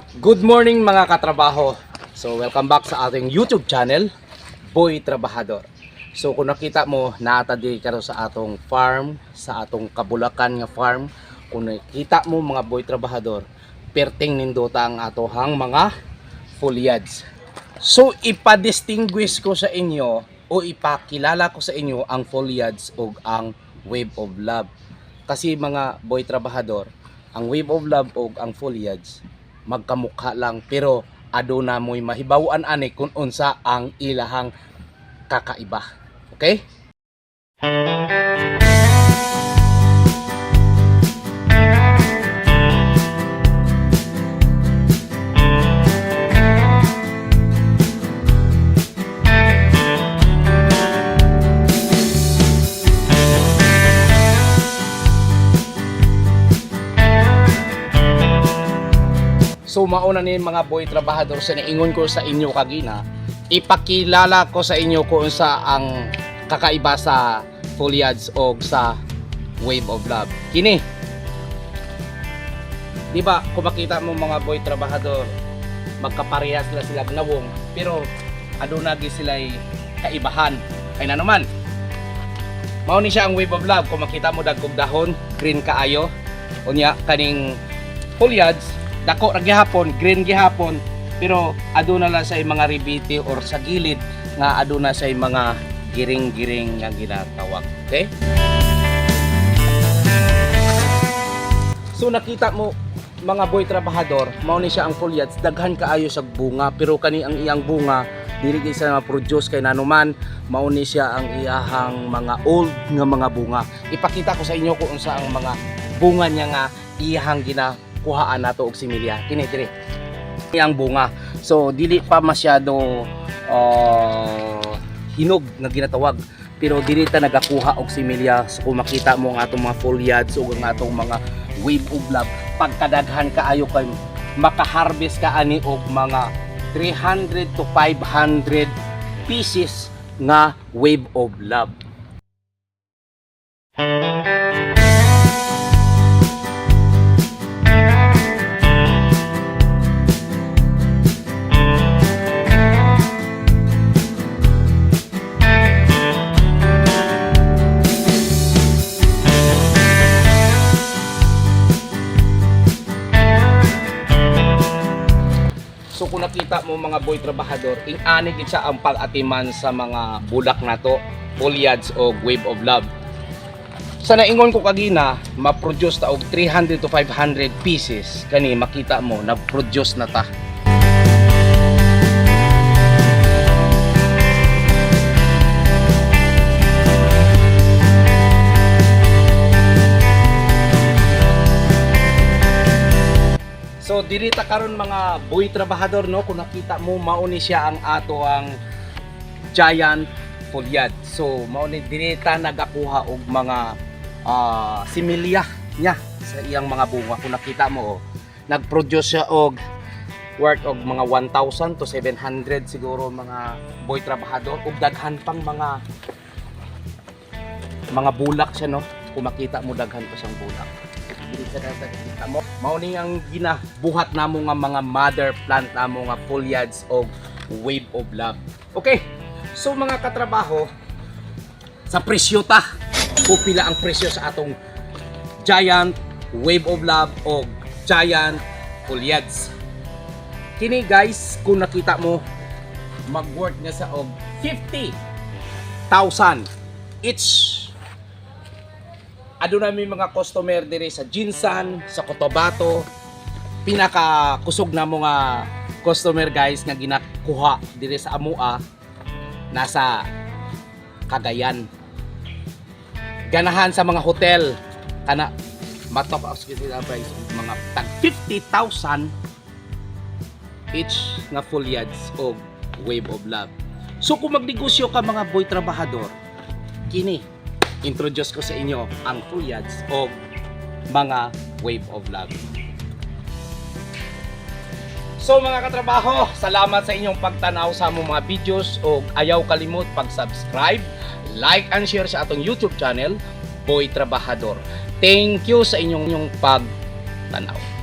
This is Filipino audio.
Good morning mga katrabaho. So welcome back sa ating YouTube channel, Boy Trabahador. So kung nakita mo, naatadi ka sa atong farm, sa atong kabulakan nga farm. Kung nakita mo mga Boy Trabahador, perting nindota ang atohang mga foliage. So ipa-distinguish ko sa inyo o ipakilala ko sa inyo ang foliage o ang wave of love. Kasi mga boy trabahador, ang wave of love o ang foliage magkamukha lang pero aduna mo'y mahibawan ani kung unsa ang ilahang kakaiba. Okay? So mauna ni mga boy trabahador sa niingon ko sa inyo kagina, ipakilala ko sa inyo kung sa ang kakaiba sa foliage o sa wave of love. Kini. Di ba, kung makita mo mga boy trabahador, magkaparehas sila sila nawong, pero aduna gi sila kaibahan. Kay na naman. Mao ni siya ang wave of love kung makita mo dagkog dahon, green kaayo. Unya kaning foliage dako ra gihapon, green gihapon, pero aduna lang sa mga ribiti or sa gilid nga aduna sa mga giring-giring nga ginatawag. Okay? So nakita mo mga boy trabahador, mao ni siya ang foliage, daghan kaayo sa bunga pero kani ang iyang bunga dili kay sa produce kay nanuman mao ni siya ang iyahang mga old nga mga bunga. Ipakita ko sa inyo kung unsa ang mga bunga niya nga iyahang ginakuhaan nato og similya. Kini dire. Iyang bunga. So dili pa masyado uh, hinog nga ginatawag pero dili ta nagakuha og similya so kung makita mo ang atong mga foliage o ang atong mga wave of love pagkadaghan kaayo kay makaharvest ka ani og mga 300 to 500 pieces nga wave of love kung nakita mo mga boy trabahador, ingani gid siya ang pag-atiman sa mga bulak nato, foliage o wave of love. Sa naingon ko kagina, ma-produce ta og 300 to 500 pieces. Kani makita mo, nag-produce na ta. Dirita karon mga boy trabahador no? Kung nakita mo mauni siya ang ato ang giant foliage. So mauni dirita nagakuha og mga ah, similya niya sa iyang mga bunga. Kung nakita mo oh, nag-produce siya og worth og mga 1,000 to 700 siguro mga boy trabahador. Ug daghan pang mga mga bulak siya no? Kung makita mo daghan pa siyang bulak dili sa mo mao ni ang ginabuhat namo nga mga mother plant namo nga foliage of wave of love. Okay so mga katrabaho sa presyo ta kung pila ang presyo sa atong giant wave of love o giant foliage. Kini guys kung nakita mo mag-worth nga sa og 50,000 each ado namin mga customer dire sa Jinsan, sa Cotabato. Pinaka kusog na mo nga customer guys nga ginakuha dire sa Amua nasa Cagayan. Ganahan sa mga hotel kana matop out sila price mga tag 50,000 each nga foliage o wave of love. So kung magnegosyo ka mga boy trabahador, kini introduce ko sa inyo ang foliage o mga wave of love. So mga katrabaho, salamat sa inyong pagtanaw sa among mga videos o ayaw kalimot pag-subscribe, like and share sa atong YouTube channel, Boy Trabahador. Thank you sa inyong, inyong pagtanaw.